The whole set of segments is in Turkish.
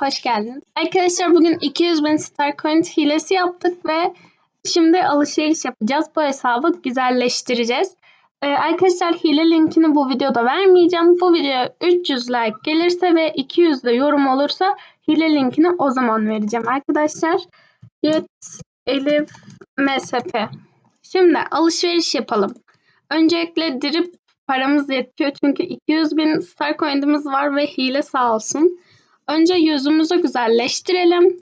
hoş geldiniz. Arkadaşlar bugün 200 bin Star Coins hilesi yaptık ve şimdi alışveriş yapacağız. Bu hesabı güzelleştireceğiz. Ee, arkadaşlar hile linkini bu videoda vermeyeceğim. Bu video 300 like gelirse ve 200 de yorum olursa hile linkini o zaman vereceğim arkadaşlar. Get Elif MSP. Şimdi alışveriş yapalım. Öncelikle drip paramız yetiyor çünkü 200 bin star coin'imiz var ve hile sağ olsun. Önce yüzümüzü güzelleştirelim.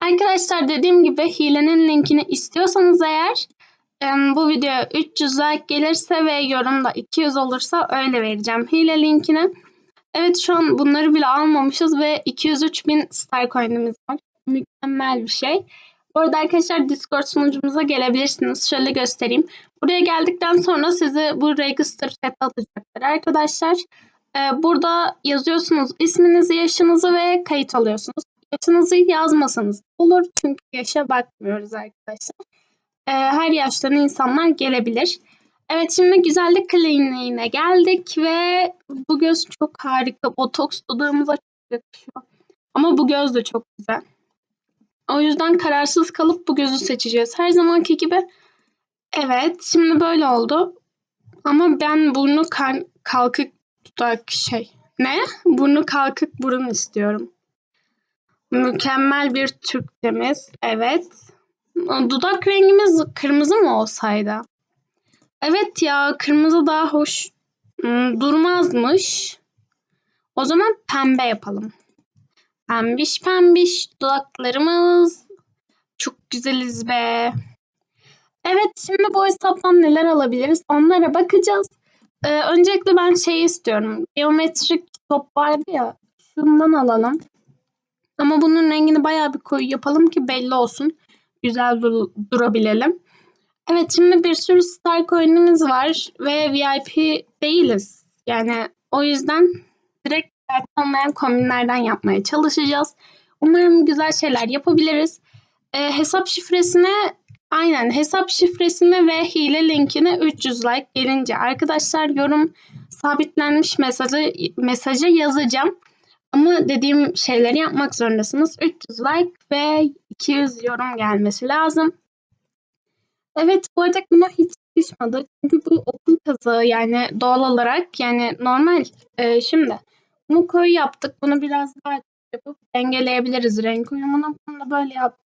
Arkadaşlar dediğim gibi hilenin linkini istiyorsanız eğer bu video 300 like gelirse ve yorumda 200 olursa öyle vereceğim hile linkini. Evet şu an bunları bile almamışız ve 203 bin star coin'imiz var. Mükemmel bir şey. Bu arada arkadaşlar Discord sunucumuza gelebilirsiniz. Şöyle göstereyim. Buraya geldikten sonra sizi bu register chat atacaklar arkadaşlar. Ee, burada yazıyorsunuz isminizi, yaşınızı ve kayıt alıyorsunuz. Yaşınızı yazmasanız olur çünkü yaşa bakmıyoruz arkadaşlar. Ee, her yaştan insanlar gelebilir. Evet şimdi güzellik kliniğine geldik ve bu göz çok harika. Botoks dudağımıza çok yakışıyor. Ama bu göz de çok güzel. O yüzden kararsız kalıp bu gözü seçeceğiz. Her zamanki gibi. Evet, şimdi böyle oldu. Ama ben burnu kalkık dudak şey. Ne? Burnu kalkık burun istiyorum. Mükemmel bir Türk temiz. Evet. Dudak rengimiz kırmızı mı olsaydı? Evet ya kırmızı daha hoş hmm, durmazmış. O zaman pembe yapalım. Pembiş pembiş dudaklarımız. Çok güzeliz be. Evet şimdi bu hesaptan neler alabiliriz onlara bakacağız. Ee, öncelikle ben şey istiyorum. Geometrik top vardı ya. Şundan alalım. Ama bunun rengini bayağı bir koyu yapalım ki belli olsun. Güzel dur durabilelim. Evet şimdi bir sürü star coin'imiz var ve VIP değiliz. Yani o yüzden direkt olmayan kombinlerden yapmaya çalışacağız. Umarım güzel şeyler yapabiliriz. E, hesap şifresine aynen hesap şifresine ve hile linkine 300 like gelince arkadaşlar yorum sabitlenmiş mesajı mesaja yazacağım. Ama dediğim şeyleri yapmak zorundasınız. 300 like ve 200 yorum gelmesi lazım. Evet bu arada buna hiç düşmedi. Çünkü bu okul kazığı yani doğal olarak yani normal. Ee, şimdi bunu koyu yaptık. Bunu biraz daha yapıp dengeleyebiliriz renk uyumunu. Bunu da böyle yaptık.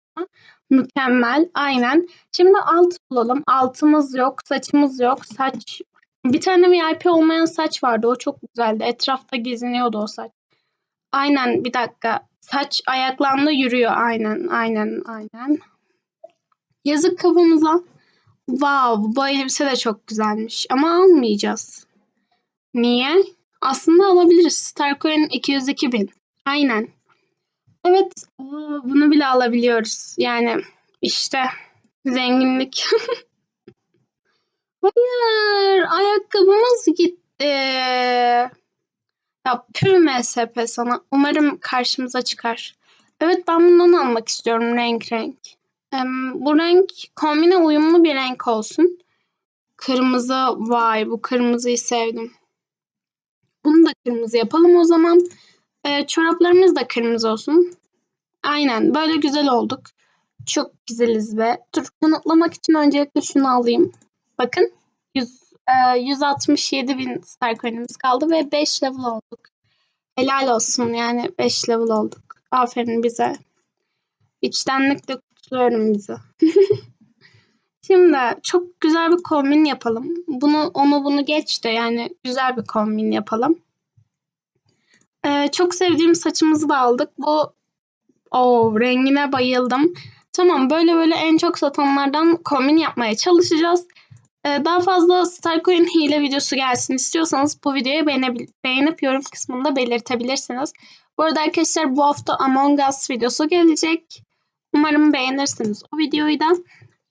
Mükemmel. Aynen. Şimdi alt bulalım. Altımız yok. Saçımız yok. Saç. Bir tane VIP olmayan saç vardı. O çok güzeldi. Etrafta geziniyordu o saç. Aynen. Bir dakika. Saç ayaklandı yürüyor. Aynen. Aynen. Aynen. Yazık kafamıza. Wow. Bu elbise de çok güzelmiş. Ama almayacağız. Niye? Aslında alabiliriz. Starcoin 202 bin. Aynen. Evet. Bunu bile alabiliyoruz. Yani işte zenginlik. Hayır. Ayakkabımız gitti. Ya pür MSP sana. Umarım karşımıza çıkar. Evet ben bundan almak istiyorum renk renk. bu renk kombine uyumlu bir renk olsun. Kırmızı. Vay bu kırmızıyı sevdim. Bunu da kırmızı yapalım o zaman. Ee, çoraplarımız da kırmızı olsun. Aynen böyle güzel olduk. Çok güzeliz ve dur kanıtlamak için öncelikle şunu alayım. Bakın 100, e, 167 bin star coin'imiz kaldı ve 5 level olduk. Helal olsun yani 5 level olduk. Aferin bize. İçtenlikle kutluyorum bizi. Şimdi çok güzel bir kombin yapalım. Bunu onu bunu geç de yani güzel bir kombin yapalım. Ee, çok sevdiğim saçımızı da aldık. Bu o rengine bayıldım. Tamam böyle böyle en çok satanlardan kombin yapmaya çalışacağız. Ee, daha fazla Starcoin hile videosu gelsin istiyorsanız bu videoyu beğenip, beğenip yorum kısmında belirtebilirsiniz. Bu arada arkadaşlar bu hafta Among Us videosu gelecek. Umarım beğenirsiniz o videoyu da.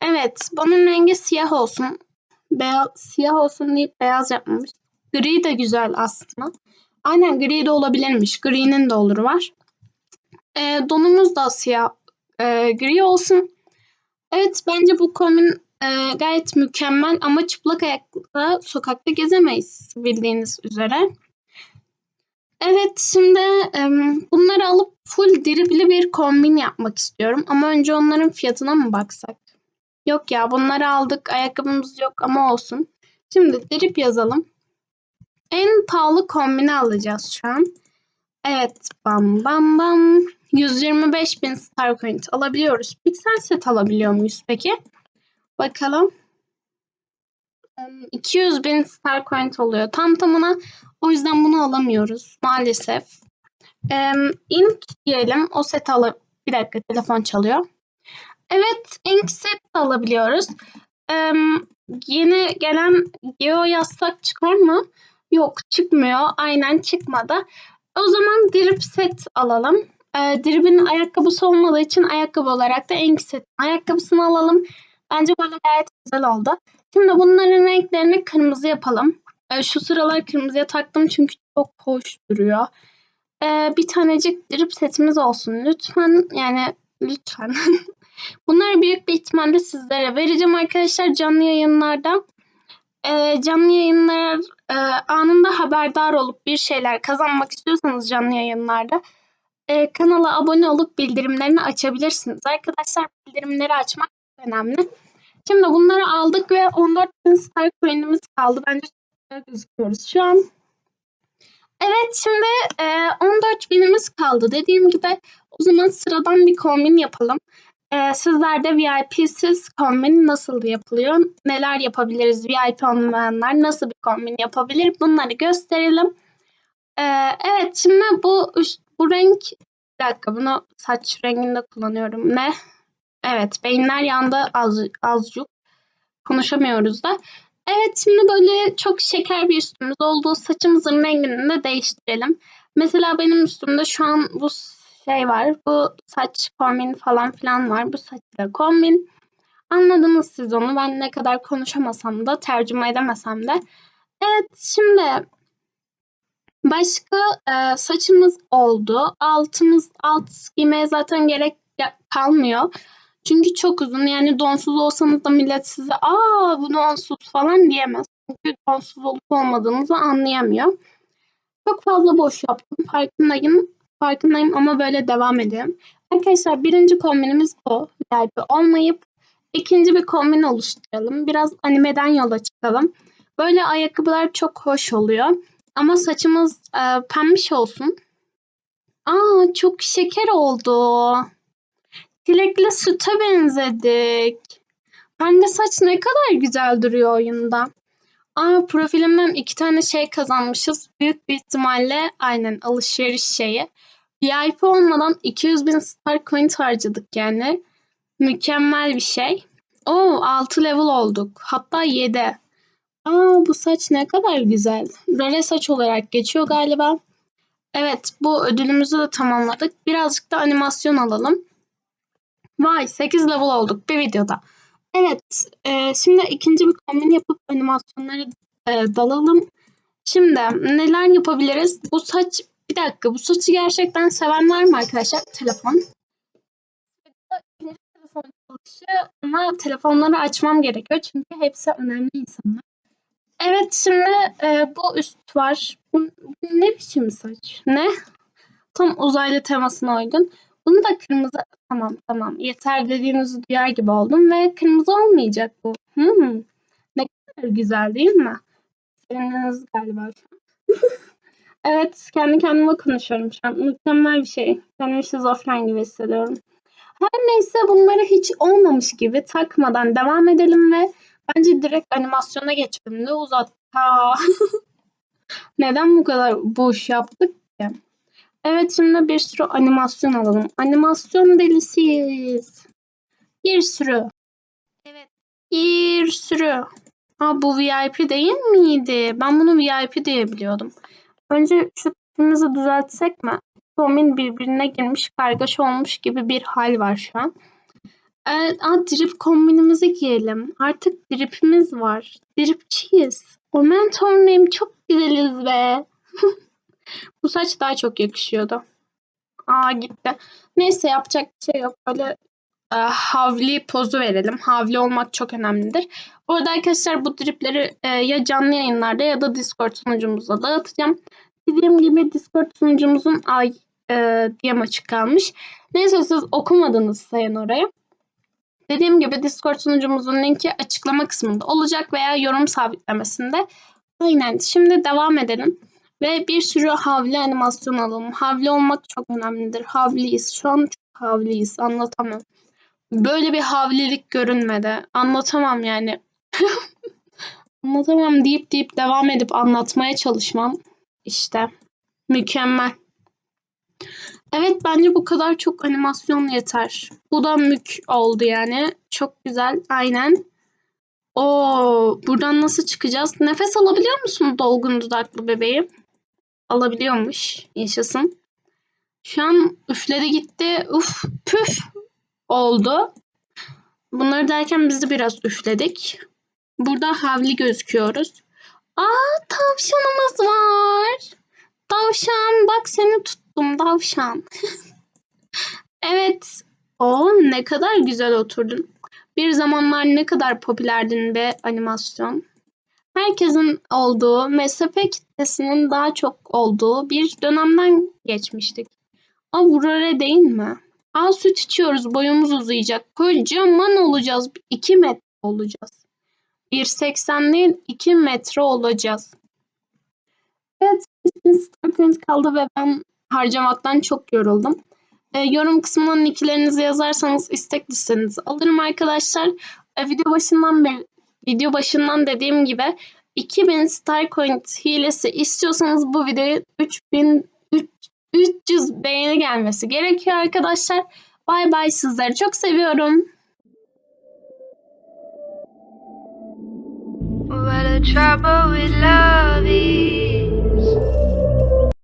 Evet bunun rengi siyah olsun. Beyaz, siyah olsun deyip beyaz yapmamış. Gri de güzel aslında. Aynen gri de olabilirmiş. Gri'nin de olur var. E, donumuz da siyah e, gri olsun. Evet bence bu kombin e, gayet mükemmel ama çıplak ayakla sokakta gezemeyiz bildiğiniz üzere. Evet şimdi em, bunları alıp full diripli bir kombin yapmak istiyorum. Ama önce onların fiyatına mı baksak? Yok ya bunları aldık. Ayakkabımız yok ama olsun. Şimdi drip yazalım. En pahalı kombini alacağız şu an. Evet bam bam bam. 125 bin star coin alabiliyoruz. Pixel set alabiliyor muyuz peki? Bakalım. Em, 200 bin star coin oluyor. Tam tamına o yüzden bunu alamıyoruz maalesef. Em, ink diyelim. O set alıp bir dakika telefon çalıyor. Evet ink set alabiliyoruz. Em, yeni gelen Geo yazsak çıkar mı? Yok çıkmıyor. Aynen çıkmadı. O zaman drip set alalım. E, drip'in ayakkabısı olmadığı için ayakkabı olarak da ink set ayakkabısını alalım. Bence böyle gayet güzel oldu. Şimdi bunların renklerini kırmızı yapalım. E, şu sıralar kırmızıya taktım çünkü çok hoş duruyor. E, bir tanecik drip setimiz olsun lütfen. Yani lütfen. Bunları büyük bir ihtimalle sizlere vereceğim arkadaşlar canlı yayınlarda. E, canlı yayınlar e, anında haberdar olup bir şeyler kazanmak istiyorsanız canlı yayınlarda e, kanala abone olup bildirimlerini açabilirsiniz. Arkadaşlar bildirimleri açmak önemli. Şimdi bunları aldık ve 14 bin star coin'imiz kaldı. Bence çok güzel gözüküyoruz şu an. Evet şimdi e, 14 binimiz kaldı. Dediğim gibi o zaman sıradan bir kombin yapalım. E, sizler de VIP'siz kombin nasıl yapılıyor? Neler yapabiliriz VIP olmayanlar? Nasıl bir kombin yapabilir? Bunları gösterelim. E, evet şimdi bu bu renk bir dakika bunu saç renginde kullanıyorum. Ne? Evet beyinler yandı az, azıcık. Konuşamıyoruz da. Evet şimdi böyle çok şeker bir üstümüz olduğu saçımızın rengini de değiştirelim. Mesela benim üstümde şu an bu şey var. Bu saç kombin falan filan var. Bu saçla kombin. Anladınız siz onu. Ben ne kadar konuşamasam da tercüme edemesem de. Evet şimdi başka e, saçımız oldu. Altımız alt giymeye zaten gerek kalmıyor. Çünkü çok uzun yani donsuz olsanız da millet size aa bu donsuz falan diyemez. Çünkü donsuz olup olmadığınızı anlayamıyor. Çok fazla boş yaptım farkındayım. Farkındayım ama böyle devam edelim. Arkadaşlar birinci kombinimiz bu. VIP olmayıp ikinci bir kombin oluşturalım. Biraz animeden yola çıkalım. Böyle ayakkabılar çok hoş oluyor. Ama saçımız e, pembiş olsun. Aa çok şeker oldu. Çilekli süte benzedik. Pembe saç ne kadar güzel duruyor oyunda. Aa profilimden iki tane şey kazanmışız. Büyük bir ihtimalle aynen alışveriş şeyi. VIP olmadan 200 bin star coin harcadık yani. Mükemmel bir şey. Oo 6 level olduk. Hatta 7. Aa bu saç ne kadar güzel. Rare saç olarak geçiyor galiba. Evet bu ödülümüzü de tamamladık. Birazcık da animasyon alalım. Vay 8 level olduk bir videoda. Evet e, şimdi ikinci bir kombin yapıp animasyonlara e, dalalım. Şimdi neler yapabiliriz? Bu saç bir dakika bu saçı gerçekten seven var mı arkadaşlar? Telefon. İkinci telefon çalışı ama telefonları açmam gerekiyor çünkü hepsi önemli insanlar. Evet şimdi e, bu üst var. Bu, ne biçim saç? Ne? Tam uzaylı temasına uygun. Bunu da kırmızı tamam tamam yeter dediğinizi duyar gibi oldum ve kırmızı olmayacak bu. Hmm. Ne kadar güzel değil mi? Sevindiniz galiba şu an. evet kendi kendime konuşuyorum şu an. Mükemmel bir şey. Kendimi şizofren gibi hissediyorum. Her neyse bunları hiç olmamış gibi takmadan devam edelim ve bence direkt animasyona geçelim. Ne uzat? Neden bu kadar boş yaptık? Evet şimdi bir sürü animasyon alalım. Animasyon delisiyiz. Bir sürü. Evet. Bir sürü. Aa bu VIP değil miydi? Ben bunu VIP diye biliyordum. Önce şu tipimizi düzeltsek mi? Kombin birbirine girmiş, kargaşa olmuş gibi bir hal var şu an. Evet, aa, drip kombinimizi giyelim. Artık dripimiz var. Dripçiyiz. Omen Tornay'ım çok güzeliz be. Bu saç daha çok yakışıyordu. Aa gitti. Neyse yapacak bir şey yok. Böyle e, havli pozu verelim. Havli olmak çok önemlidir. Bu arada arkadaşlar bu dripleri e, ya canlı yayınlarda ya da Discord sunucumuzda dağıtacağım. dediğim gibi Discord sunucumuzun ay e, DM açık kalmış. Neyse siz okumadınız sayın orayı. Dediğim gibi Discord sunucumuzun linki açıklama kısmında olacak veya yorum sabitlemesinde. Aynen. Şimdi devam edelim. Ve bir sürü havli animasyon alalım. Havli olmak çok önemlidir. Havliyiz. Şu an çok havliyiz. Anlatamam. Böyle bir havlilik görünmedi. Anlatamam yani. Anlatamam deyip deyip devam edip anlatmaya çalışmam. İşte mükemmel. Evet bence bu kadar çok animasyon yeter. Bu da mük oldu yani. Çok güzel. Aynen. Oo, buradan nasıl çıkacağız? Nefes alabiliyor musun dolgun dudaklı bebeğim? Alabiliyormuş. Yaşasın. Şu an üfledi gitti. Uf püf oldu. Bunları derken biz de biraz üfledik. Burada havli gözüküyoruz. Aa tavşanımız var. Tavşan bak seni tuttum tavşan. evet. O ne kadar güzel oturdun. Bir zamanlar ne kadar popülerdin be animasyon. Herkesin olduğu, mesafe kitlesinin daha çok olduğu bir dönemden geçmiştik. Aa buraya değil mi? Aa süt içiyoruz, boyumuz uzayacak. Kocaman olacağız. 2 metre olacağız. 1.80 değil 2 metre olacağız. Evet, Starcoins kaldı ve ben harcamaktan çok yoruldum. E, yorum kısmına nicklerinizi yazarsanız istek listenizi alırım arkadaşlar. E, video başından beri, video başından dediğim gibi 2000 Starcoins hilesi istiyorsanız bu videoya 3000 300 beğeni gelmesi gerekiyor arkadaşlar. Bay bay sizleri çok seviyorum. Well, the trouble with love is